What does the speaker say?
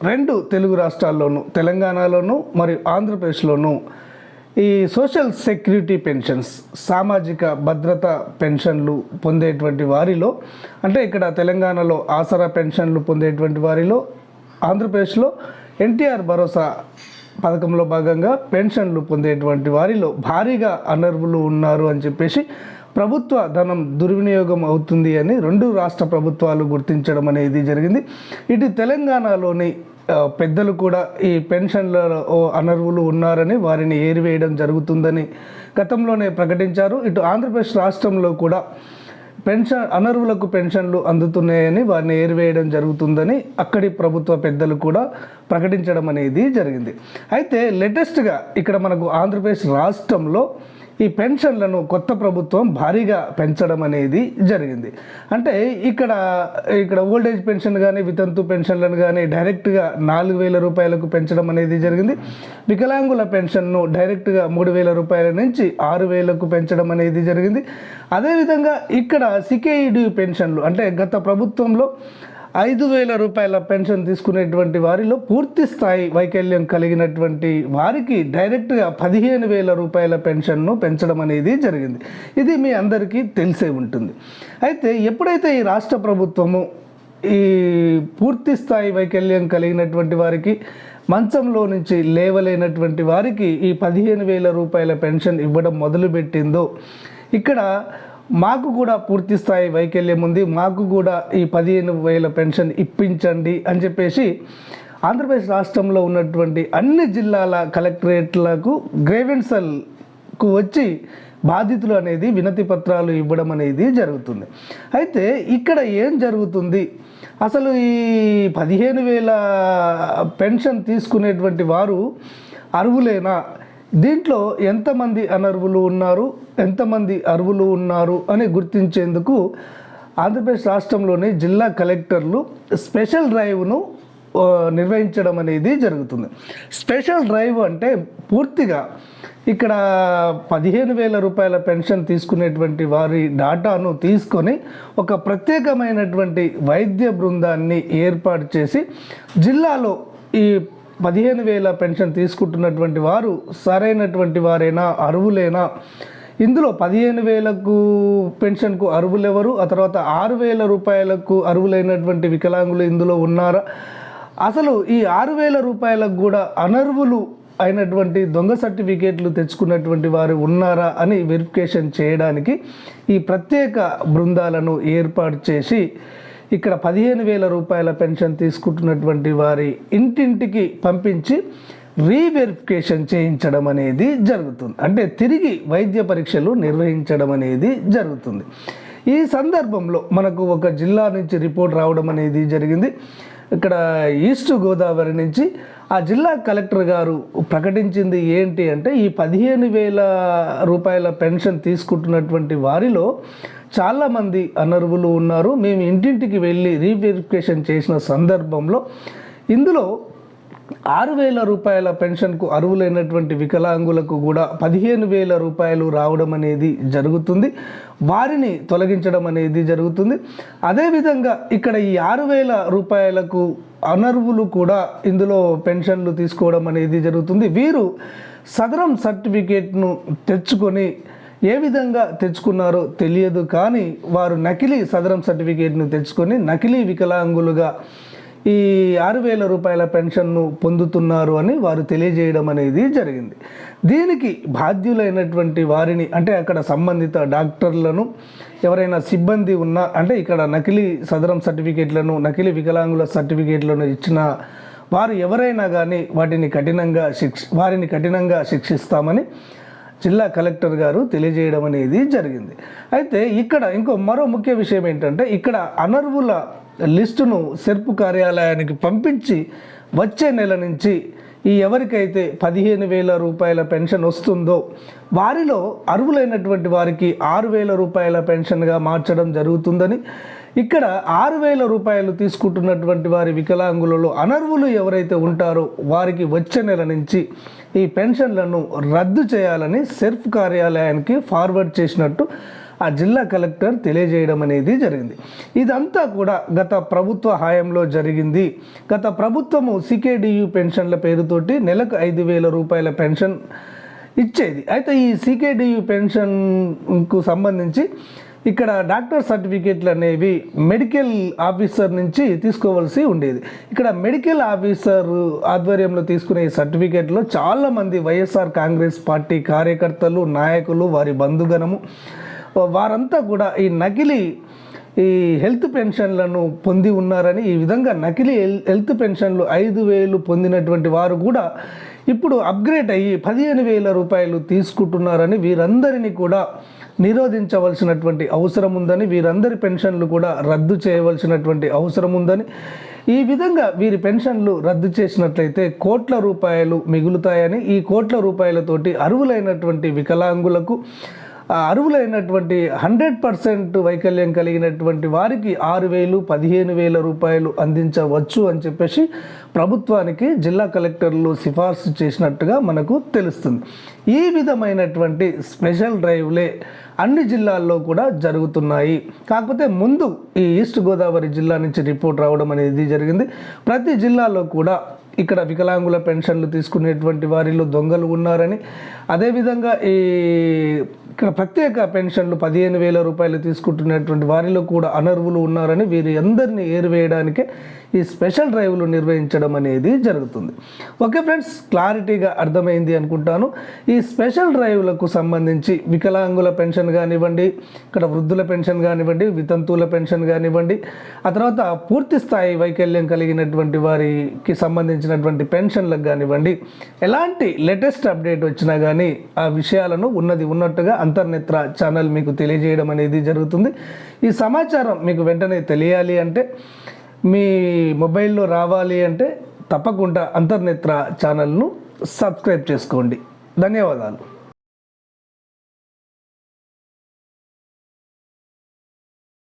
రెండు తెలుగు రాష్ట్రాల్లోనూ తెలంగాణలోను మరియు ఆంధ్రప్రదేశ్లోనూ ఈ సోషల్ సెక్యూరిటీ పెన్షన్స్ సామాజిక భద్రత పెన్షన్లు పొందేటువంటి వారిలో అంటే ఇక్కడ తెలంగాణలో ఆసరా పెన్షన్లు పొందేటువంటి వారిలో ఆంధ్రప్రదేశ్లో ఎన్టీఆర్ భరోసా పథకంలో భాగంగా పెన్షన్లు పొందేటువంటి వారిలో భారీగా అనర్వులు ఉన్నారు అని చెప్పేసి ప్రభుత్వ ధనం దుర్వినియోగం అవుతుంది అని రెండు రాష్ట్ర ప్రభుత్వాలు గుర్తించడం అనేది జరిగింది. ఇటు తెలంగాణలోని పెద్దలు కూడా ఈ పెన్షన్లలో ఓ అనర్వులు ఉన్నారని వారిని ఏరివేయడం జరుగుతుందని గతంలోనే ప్రకటించారు. ఇటు ఆంధ్రప్రదేశ్ రాష్ట్రంలో కూడా పెన్షన్ అనర్వులకు పెన్షన్లు అందుతున్నాయని వారిని ఏరివేయడం జరుగుతుందని అక్కడి ప్రభుత్వ పెద్దలు కూడా ప్రకటించడం అనేది జరిగింది. అయితే లేటెస్ట్గా ఇక్కడ మనకు ఆంధ్రప్రదేశ్ రాష్ట్రంలో ఈ పెన్షన్లను కొత్త ప్రభుత్వం భారీగా పెంచడం అనేది జరిగింది. అంటే ఇక్కడ ఇక్కడ ఓల్డేజ్ పెన్షన్ కానీ వితంతు పెన్షన్లను కానీ డైరెక్ట్గా నాలుగు వేల రూపాయలకు పెంచడం అనేది జరిగింది. వికలాంగుల పెన్షన్ను డైరెక్ట్గా మూడు వేల రూపాయల నుంచి ఆరు వేలకు పెంచడం అనేది జరిగింది. అదేవిధంగా ఇక్కడ సికేఈడి పెన్షన్లు అంటే గత ప్రభుత్వంలో ఐదు వేల రూపాయల పెన్షన్ తీసుకునేటువంటి వారిలో పూర్తి స్థాయి వైకల్యం కలిగినటువంటి వారికి డైరెక్ట్గా పదిహేను వేల రూపాయల పెన్షన్ను పెంచడం అనేది జరిగింది. ఇది మీ అందరికీ తెలిసే ఉంటుంది. అయితే ఎప్పుడైతే ఈ రాష్ట్ర ప్రభుత్వము ఈ పూర్తి స్థాయి వైకల్యం కలిగినటువంటి వారికి మంచంలో నుంచి లేవలేనటువంటి వారికి ఈ పదిహేను వేల రూపాయల పెన్షన్ ఇవ్వడం మొదలుపెట్టిందో ఇక్కడ మాకు కూడా పూర్తి స్థాయి వైకల్యం ఉంది. మాకు కూడా ఈ పదిహేను వేల పెన్షన్ ఇప్పించండి అని చెప్పేసి ఆంధ్రప్రదేశ్ రాష్ట్రంలో ఉన్నటువంటి అన్ని జిల్లాల కలెక్టరేట్లకు గ్రేవెన్సల్కు వచ్చి బాధితులు అనేది వినతి పత్రాలు ఇవ్వడం అనేది జరుగుతుంది. అయితే ఇక్కడ ఏం జరుగుతుంది? అసలు ఈ పదిహేను వేల పెన్షన్ తీసుకునేటువంటి వారు అర్హులేనా? దీంట్లో ఎంతమంది అనర్వులు ఉన్నారు ఎంతమంది అర్వులు ఉన్నారు అని గుర్తించేందుకు ఆంధ్రప్రదేశ్ రాష్ట్రంలోని జిల్లా కలెక్టర్లు స్పెషల్ డ్రైవ్ను నిర్వహించడం అనేది జరుగుతుంది. స్పెషల్ డ్రైవ్ అంటే పూర్తిగా ఇక్కడ పదిహేను వేల రూపాయల పెన్షన్ తీసుకునేటువంటి వారి డాటాను తీసుకొని ఒక ప్రత్యేకమైనటువంటి వైద్య బృందాన్ని ఏర్పాటు చేసి జిల్లాలో ఈ పదిహేను వేల పెన్షన్ తీసుకుంటున్నటువంటి వారు సరైనటువంటి వారైనా అరువులేనా ఇందులో పదిహేను వేలకు పెన్షన్కు అరువులెవరు ఆ తర్వాత ఆరు వేల రూపాయలకు అరువులైనటువంటి వికలాంగులు ఇందులో ఉన్నారా? అసలు ఈ ఆరు వేల రూపాయలకు కూడా అనర్వులు అయినటువంటి దొంగ సర్టిఫికేట్లు తెచ్చుకున్నటువంటి వారు ఉన్నారా అని వెరిఫికేషన్ చేయడానికి ఈ ప్రత్యేక బృందాలను ఏర్పాటు చేసి ఇక్కడ పదిహేను వేల రూపాయల పెన్షన్ తీసుకుంటున్నటువంటి వారి ఇంటింటికి పంపించి రీవెరిఫికేషన్ చేయించడం అనేది జరుగుతుంది. అంటే తిరిగి వైద్య పరీక్షలు నిర్వహించడం అనేది జరుగుతుంది. ఈ సందర్భంలో మనకు ఒక జిల్లా నుంచి రిపోర్ట్ రావడం అనేది జరిగింది. ఇక్కడ ఈస్ట్ గోదావరి నుంచి ఆ జిల్లా కలెక్టర్ గారు ప్రకటించింది ఏంటి అంటే ఈ పదిహేను వేల రూపాయల పెన్షన్ తీసుకుంటున్నటువంటి వారిలో చాలామంది అనర్హులు ఉన్నారు. మేము ఇంటింటికి వెళ్ళి రీవెరిఫికేషన్ చేసిన సందర్భంలో ఇందులో ఆరు వేల రూపాయల పెన్షన్కు అర్హులైనటువంటి వికలాంగులకు కూడా పదిహేను వేల రూపాయలు రావడం అనేది జరుగుతుంది. వారిని తొలగించడం అనేది జరుగుతుంది. అదేవిధంగా ఇక్కడ ఈ ఆరు వేల రూపాయలకు అనర్వులు కూడా ఇందులో పెన్షన్లు తీసుకోవడం అనేది జరుగుతుంది. వీరు సదరం సర్టిఫికేట్ను తెచ్చుకొని ఏ విధంగా తెచ్చుకున్నారో తెలియదు కానీ వారు నకిలీ సదరం సర్టిఫికేట్ను తెచ్చుకొని నకిలీ వికలాంగులుగా ఈ ఆరు వేల రూపాయల పెన్షన్ను పొందుతున్నారు అని వారు తెలియజేయడం అనేది జరిగింది. దీనికి బాధ్యులైనటువంటి వారిని అంటే అక్కడ సంబంధిత డాక్టర్లను ఎవరైనా సిబ్బంది ఉన్నా అంటే ఇక్కడ నకిలీ సదరం సర్టిఫికేట్లను నకిలీ వికలాంగుల సర్టిఫికేట్లను ఇచ్చిన వారు ఎవరైనా కానీ వాటిని కఠినంగా శిక్ష వారిని కఠినంగా శిక్షిస్తామని జిల్లా కలెక్టర్ గారు తెలియజేయడం అనేది జరిగింది. అయితే ఇక్కడ ఇంకో మరో ముఖ్య విషయం ఏంటంటే ఇక్కడ అనర్వుల లిస్టును సెర్పు కార్యాలయానికి పంపించి వచ్చే నెల నుంచి ఈ ఎవరికైతే పదిహేను వేల రూపాయల పెన్షన్ వస్తుందో వారిలో అర్హులైనటువంటి వారికి ఆరు వేల రూపాయల పెన్షన్గా మార్చడం జరుగుతుందని ఇక్కడ ఆరు వేల రూపాయలు తీసుకుంటున్నటువంటి వారి వికలాంగులలో అనర్హులు ఎవరైతే ఉంటారో వారికి వచ్చే నెల నుంచి ఈ పెన్షన్లను రద్దు చేయాలని సెర్ఫ్ కార్యాలయానికి ఫార్వర్డ్ చేసినట్టు ఆ జిల్లా కలెక్టర్ తెలియజేయడం అనేది జరిగింది. ఇదంతా కూడా గత ప్రభుత్వ హాయంలో జరిగింది. గత ప్రభుత్వము సికేడియు పెన్షన్ల పేరుతోటి నెలకు ఐదు వేల రూపాయల పెన్షన్ ఇచ్చేది. అయితే ఈ సికేడియు పెన్షన్కు సంబంధించి ఇక్కడ డాక్టర్ సర్టిఫికేట్లు అనేవి మెడికల్ ఆఫీసర్ నుంచి తీసుకోవాల్సి ఉండేది. ఇక్కడ మెడికల్ ఆఫీసర్ ఆధ్వర్యంలో తీసుకునే ఈ సర్టిఫికేట్లో చాలామంది వైఎస్ఆర్ కాంగ్రెస్ పార్టీ కార్యకర్తలు నాయకులు వారి బంధుగణము వారంతా కూడా ఈ నకిలీ ఈ హెల్త్ పెన్షన్లను పొంది ఉన్నారని ఈ విధంగా నకిలీ హెల్త్ పెన్షన్లు ఐదు వేలు పొందినటువంటి వారు కూడా ఇప్పుడు అప్గ్రేడ్ అయ్యి పదిహేను వేల రూపాయలు తీసుకుంటున్నారని వీరందరినీ కూడా నిరోధించవలసినటువంటి అవసరం ఉందని వీరందరి పెన్షన్లు కూడా రద్దు చేయవలసినటువంటి అవసరం ఉందని. ఈ విధంగా వీరి పెన్షన్లు రద్దు చేసినట్లయితే కోట్ల రూపాయలు మిగులుతాయని ఈ కోట్ల రూపాయలతోటి అర్హులైనటువంటి వికలాంగులకు ఆ హండ్రెడ్ పర్సెంట్ వైకల్యం కలిగినటువంటి వారికి ఆరు వేలు పదిహేను వేల రూపాయలు అందించవచ్చు అని చెప్పేసి ప్రభుత్వానికి జిల్లా కలెక్టర్లు సిఫార్సు చేసినట్టుగా మనకు తెలుస్తుంది. ఈ విధమైనటువంటి స్పెషల్ డ్రైవ్లే అన్ని జిల్లాల్లో కూడా జరుగుతున్నాయి. కాకపోతే ముందు ఈ ఈస్ట్ గోదావరి జిల్లా నుంచి రిపోర్ట్ రావడం అనేది జరిగింది. ప్రతి జిల్లాలో కూడా ఇక్కడ వికలాంగుల పెన్షన్లు తీసుకునేటువంటి వారిలో దొంగలు ఉన్నారని అదేవిధంగా ఈ ఇక్కడ ప్రత్యేక పెన్షన్లు పదిహేను వేల రూపాయలు తీసుకుంటున్నటువంటి వారిలో కూడా అనర్వులు ఉన్నారని వీరి అందరినీ ఏరివేయడానికే ఈ స్పెషల్ డ్రైవ్లు నిర్వహించడం అనేది జరుగుతుంది. ఓకే ఫ్రెండ్స్ క్లారిటీగా అర్థమైంది అనుకుంటాను. ఈ స్పెషల్ డ్రైవ్లకు సంబంధించి వికలాంగుల పెన్షన్ కానివ్వండి ఇక్కడ వృద్ధుల పెన్షన్ కానివ్వండి వితంతువుల పెన్షన్ కానివ్వండి ఆ తర్వాత పూర్తి స్థాయి వైకల్యం కలిగినటువంటి వారికి సంబంధించినటువంటి పెన్షన్లకు కానివ్వండి ఎలాంటి లేటెస్ట్ అప్డేట్ వచ్చినా కానీ ఆ విషయాలను ఉన్నది ఉన్నట్టుగా అంతర్నేత్ర ఛానల్ మీకు తెలియజేయడం అనేది జరుగుతుంది. ఈ సమాచారం మీకు వెంటనే తెలియాలి అంటే మీ మొబైల్లో రావాలి అంటే తప్పకుండా అంతర్నేత్ర ఛానల్ను సబ్స్క్రైబ్ చేసుకోండి. ధన్యవాదాలు.